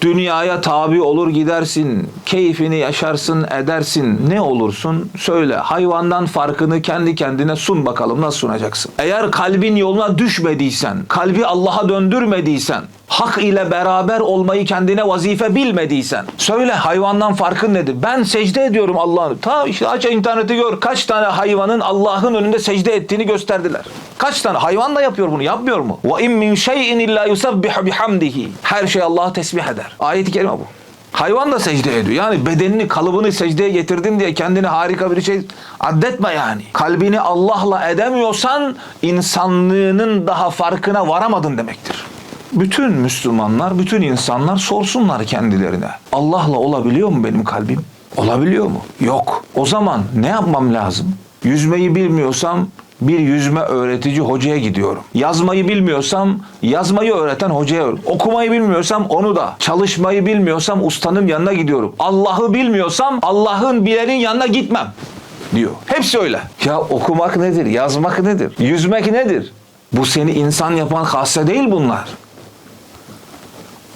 Dünyaya tabi olur gidersin, keyfini yaşarsın edersin. Ne olursun söyle. Hayvandan farkını kendi kendine sun bakalım nasıl sunacaksın? Eğer kalbin yoluna düşmediysen, kalbi Allah'a döndürmediysen, hak ile beraber olmayı kendine vazife bilmediysen, söyle hayvandan farkın nedir? Ben secde ediyorum Allah'ın. Ta işte aç interneti gör. Kaç tane hayvanın Allah'ın önünde secde ettiğini gösterdiler. Kaç tane hayvan da yapıyor bunu, yapmıyor mu? Ve in min şey'in illa yusabbihu bihamdihi. Her şey Allah'a tesbih eder. Ayet-i kerime bu. Hayvan da secde ediyor. Yani bedenini, kalıbını secdeye getirdin diye kendini harika bir şey addetme yani. Kalbini Allah'la edemiyorsan insanlığının daha farkına varamadın demektir. Bütün Müslümanlar, bütün insanlar sorsunlar kendilerine. Allah'la olabiliyor mu benim kalbim? Olabiliyor mu? Yok. O zaman ne yapmam lazım? Yüzmeyi bilmiyorsam bir yüzme öğretici hocaya gidiyorum. Yazmayı bilmiyorsam yazmayı öğreten hocaya Okumayı bilmiyorsam onu da. Çalışmayı bilmiyorsam ustanın yanına gidiyorum. Allah'ı bilmiyorsam Allah'ın bilenin yanına gitmem diyor. Hepsi öyle. Ya okumak nedir? Yazmak nedir? Yüzmek nedir? Bu seni insan yapan hasse değil bunlar.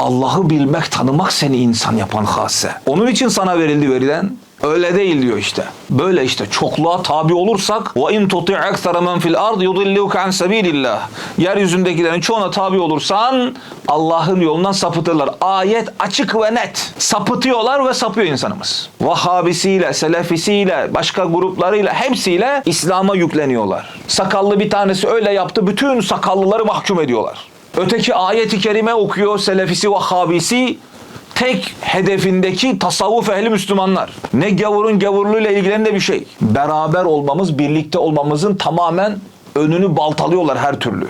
Allah'ı bilmek, tanımak seni insan yapan hasse. Onun için sana verildi verilen. Öyle değil diyor işte. Böyle işte çokluğa tabi olursak ve in tuti' aksara men fil ard yudilluka an sabilillah. Yeryüzündekilerin çoğuna tabi olursan Allah'ın yolundan sapıtırlar. Ayet açık ve net. Sapıtıyorlar ve sapıyor insanımız. Vahhabisiyle, selefisiyle, başka gruplarıyla hepsiyle İslam'a yükleniyorlar. Sakallı bir tanesi öyle yaptı. Bütün sakallıları mahkum ediyorlar. Öteki ayeti kerime okuyor selefisi vahhabisi tek hedefindeki tasavvuf ehli Müslümanlar. Ne gavurun gavurluğuyla ilgilen de bir şey. Beraber olmamız, birlikte olmamızın tamamen önünü baltalıyorlar her türlü.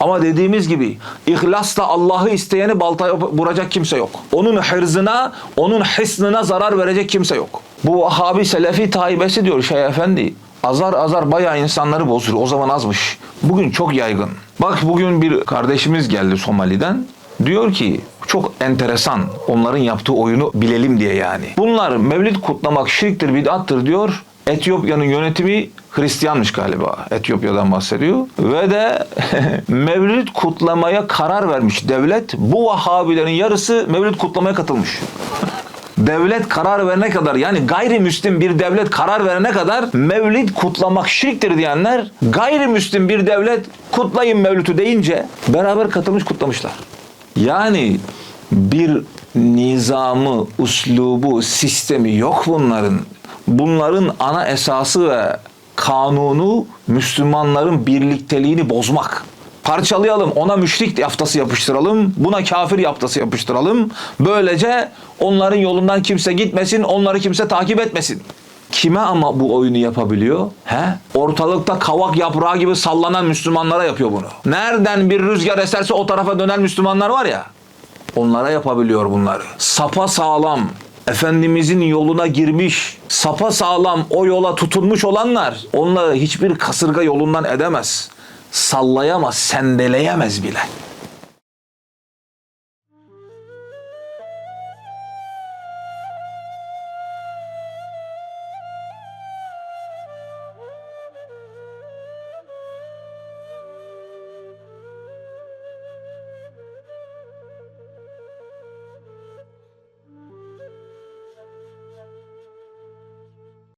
Ama dediğimiz gibi ihlasla Allah'ı isteyeni baltaya vuracak kimse yok. Onun hırzına, onun hisnına zarar verecek kimse yok. Bu Vahhabi Selefi taibesi diyor Şeyh Efendi. Azar azar bayağı insanları bozuyor. O zaman azmış. Bugün çok yaygın. Bak bugün bir kardeşimiz geldi Somali'den. Diyor ki çok enteresan onların yaptığı oyunu bilelim diye yani. Bunlar mevlid kutlamak şirktir, bid'attır diyor. Etiyopya'nın yönetimi Hristiyanmış galiba. Etiyopya'dan bahsediyor. Ve de mevlid kutlamaya karar vermiş devlet. Bu Vahhabilerin yarısı mevlid kutlamaya katılmış. Devlet karar verene kadar yani gayrimüslim bir devlet karar verene kadar mevlid kutlamak şirktir diyenler gayrimüslim bir devlet kutlayın mevlütü deyince beraber katılmış kutlamışlar. Yani bir nizamı, uslubu, sistemi yok bunların. Bunların ana esası ve kanunu Müslümanların birlikteliğini bozmak. Parçalayalım, ona müşrik yaftası yapıştıralım, buna kafir yaftası yapıştıralım. Böylece onların yolundan kimse gitmesin, onları kimse takip etmesin. Kime ama bu oyunu yapabiliyor? He? Ortalıkta kavak yaprağı gibi sallanan Müslümanlara yapıyor bunu. Nereden bir rüzgar eserse o tarafa dönen Müslümanlar var ya. Onlara yapabiliyor bunları. Sapa sağlam, Efendimizin yoluna girmiş, sapa sağlam o yola tutunmuş olanlar onları hiçbir kasırga yolundan edemez. Sallayamaz, sendeleyemez bile.